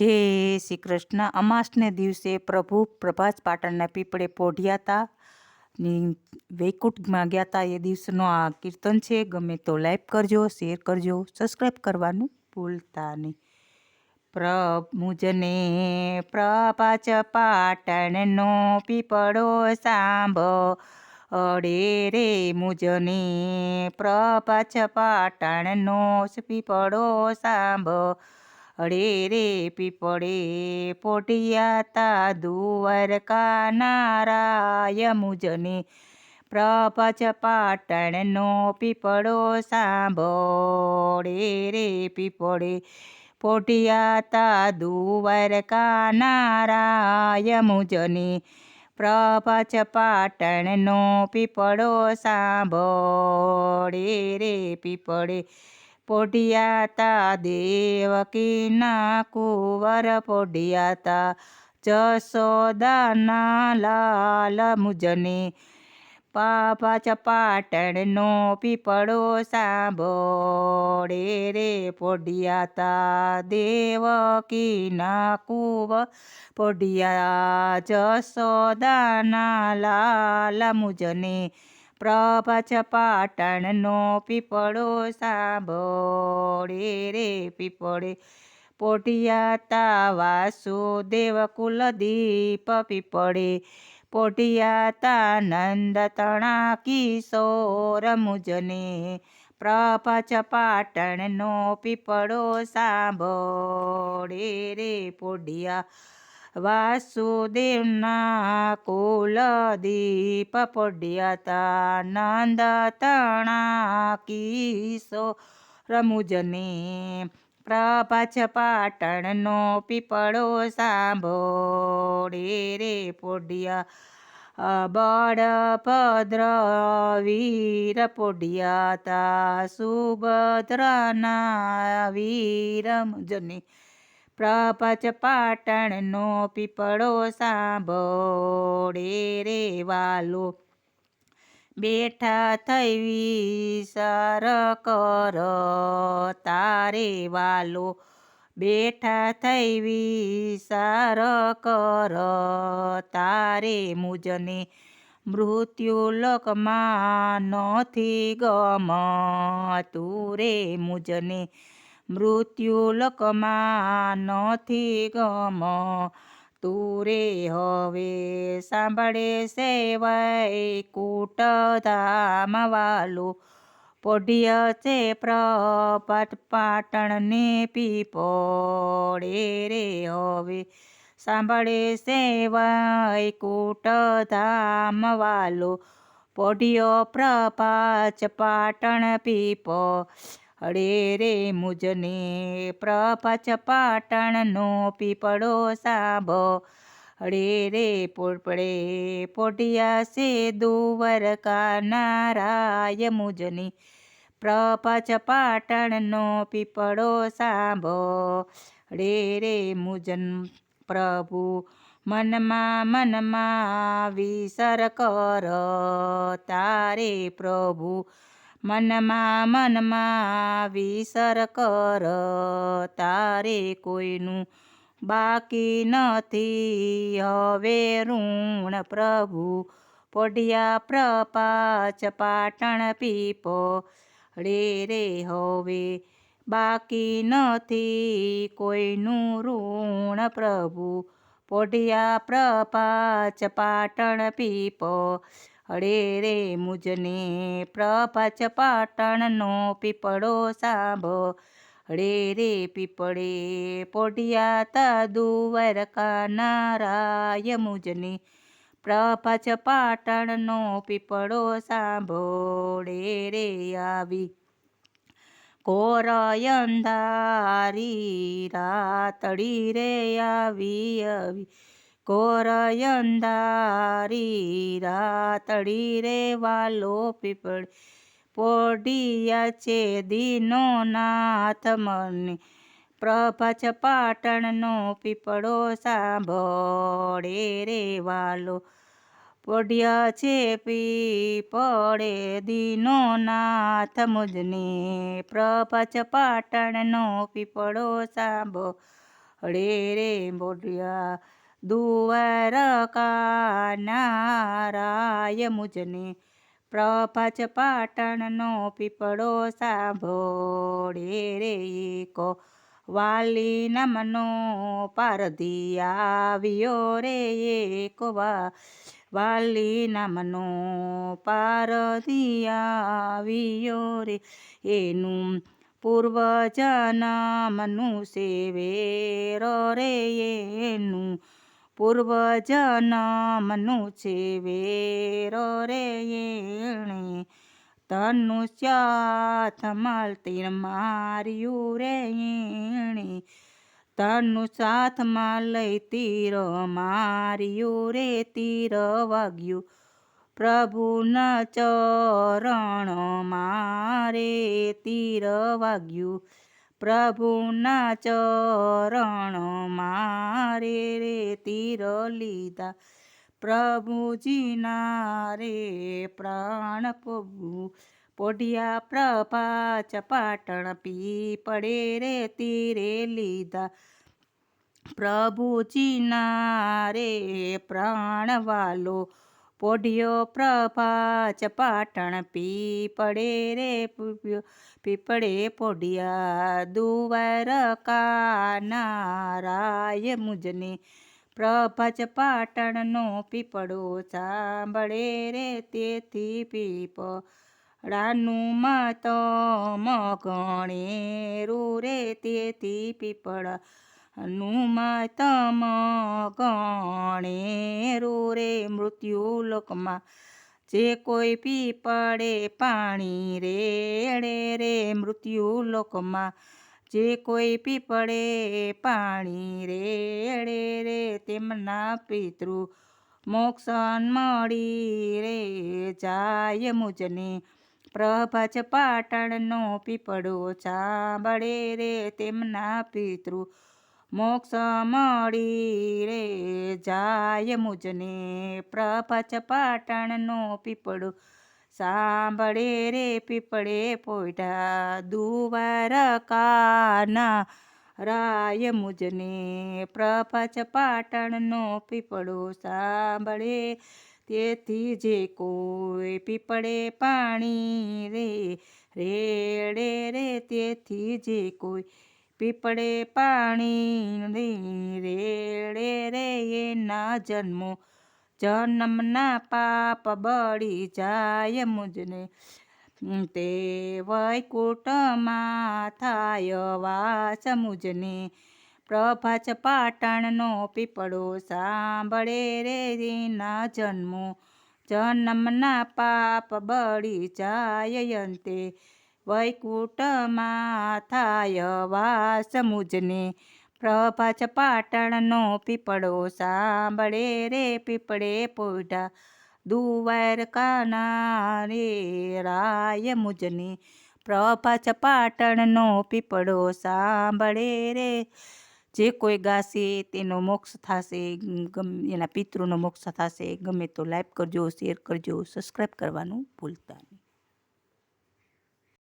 જય શ્રી કૃષ્ણ. અમાસને દિવસે પ્રભુ પ્રભાસ પાટણના પીપળે પોઢ્યા હતા વૈકુંઠમાં ગયા હતા એ દિવસનો આ કીર્તન છે. ગમે તો લાઈક કરજો, શેર કરજો સબસ્ક્રાઈબ કરવાનું ભૂલતા નહીં. પ્રભુજને પ્રભાચ પાટણનો પીપળો સાંભ, અડે રે મુજને પ્રભાચ પાટણનો પીપળો સાંભ અડે રે પીપળે પોટિયાતા દ્વારકા નારાય મુજને પ્રપચ પાટણનો પીપળો સાંભળે રે પીપળે પોટિયાતા દ્વારકા નારાય મુજને પ્રપચ પાટણનો પીપળો સાંભળે રે પીપળે પોઢિયા તા દેવકીના કુંવર પોઢિયાતા જસોદાના લાલ મુજને. પાપા ચપાટણનો પીપળો સાંભળે રે પોઢિયાતા દેવકીના કુંવ પોઢિયા જસોદાના લાલ મુજને. પ્રભાચ પાટણનો પીપળો સાંભળે રે પીપળે. પોટિયા તા વાસુદેવ કુલદીપ પીપળે. પોટિયા તા નંદ તણા કિશોર મુજને પ્રભાચ પાટણનો પીપળો સાંભળે રે પોઢિયા વાસુદેવના કુલદીપ પડ્યા નંદ તણા કિસો રમુજને પ્રભાચ પાટણનો પીપળો સાંભળે રે પોઢિયા. બળભદ્ર વીર પોડિયાતા સુભદ્રના વીર મુજને પ્રપચ પાટણનો પીપળો સાંભળે રે વાલો. બેઠા થઈ વિસર કર તારે વાલો. બેઠા થઈ વિસાર કર તારે મુજને. મૃત્યુ લોકમાં નથી ગમ તું રે મુજને. મૃત્યુલોકમાં નથી ગમ. તુરે હવે સાંભળે સેવાય કૂટ ધામ વાલો પોઢ્ય છે પ્રપટ પાટણને પીપોડે રે હવે સાંભળે સેવાય કૂટ ધામ વાલો પોઢ્યો પ્રપાચ પાટણ પીપો હળે રે મુજને પ્રપચ પાટણનો પીપળો સાભો હળે રે પોપડે પોટિયા સે દુવરકા નારાય મુજની પ્રપચ પાટણનો પીપળો સાંભો રે રે મુજન પ્રભુ મનમાં મનમાં વિસર કર. તારે પ્રભુ મનમાં મનમાં વિસર કર, તારે કોઈનું બાકી નથી. હવે ઋણ પ્રભુ પોઢિયા પ્રપાચ, પાટણ પીપ રે રે હવે બાકી નથી. કોઈનું ઋણ પ્રભુ પોઢિયા પ્રપાચ, પાટણ પીપો હળે રે મુજને પ્રપાચ પાટણનો પીપળો સાંભો. હળે રે પીપળે પોઢિયા તા દુવર કાનારાય મુજને પ્રપાચ પાટણનો પીપળો સાંભળે રે આવી ઘોર અંધારી રાતડી રે આવી આવી કોરયંધારી રાતડી રે વાલો પીપળ પોડિયા છે દીનો નાથ મને પ્રભચ પાટણનો પીપળો સાંભળે રે વાલો. પોઢિયા છે પીપળે દીનો નાથ મુજને. પ્રભચ પાટણનો પીપળો સાંભળે રે રે દ્વારકા નારાય મુજને પ્રભાચ પાટણનો પીપળો સાંભળે રે કો વાલી નમનો પારધી આવ્યો રે વા વાલી નમનો પારધી આવ્યો રે એનું પૂર્વજન્મનું સેવેરો રે એનું પૂર્વજન્મનું સેવેર રે એણે ધનુષ્યાથમાં તીર માર્યું રે એણે ધનુષાથમાં લઈ તીર માર્યું રે તીર વાગ્યું પ્રભુના ચરણ મારે તીર વાગ્યું પ્રભુના ચરણ મારે રે તીર લીધા. પ્રભુજીના રે પ્રાણ પ્રભુ પોઢિયા પ્રભાચ પાટણ પી પડે રે તીરે લીધા. પ્રભુજીના રે પ્રાણ વાલો પોઢિયો પ્રભાચ પાટણ પી પડે રે પીપળે પોઢિયા દુવારકા નારાય મુજને પ્રભજ પાટણનો પીપળો સાંભળે રે તેથી પીપળાનું મત મગણે રે તેથી પીપળા હનુમતમ ગણે રે મૃત્યુ લોકમાં જે કોઈ પીપળે પાણી રેડે રે મૃત્યુ લોકમાં. જે કોઈ પીપળે પાણી રેડે રે તેમના પિતૃ. મોક્ષન મળી રે જાય મુજને. પ્રભજ પાટણનો પીપળો ચાંબળે રે તેમના પિતૃ. મોક્ષ મળી રે જાય મુજને પ્રપચ પાટણનો પીપળો. સાંભળે રે પીપળે પોઢા દુવારકાના રાય મુજને પ્રપચ પાટણનો પીપળો. સાંભળે તેથી જે કોઈ પીપળે પાણી રે, રેડે રે તેથી જે કોઈ પીપળે પાણી રેડે રે એના જન્મો. જન્મના પાપ બળી જાય મુજને. તે વૈકુટમાં થાય વાસ મુજને. પ્રભાચ પાટણનો પીપળો સાંભળે રે એના જન્મો. જન્મના પાપ બળી જાય અંતે. વૈકુટમાં થાય વાસ મુજને પ્રભાચ પાટણનો પીપળો સાંભળે રે પીપળે પોઢા દ્વારકાના રે રાય મુજને પ્રભાચ પાટણનો પીપળો સાંભળે રે. જે કોઈ ગાશે તેનો મોક્ષ થશે એના પિતૃનો મોક્ષ થશે, ગમે તો લાઈક કરજો, શેર કરજો, સબસ્ક્રાઈબ કરવાનું ભૂલતા નહીં.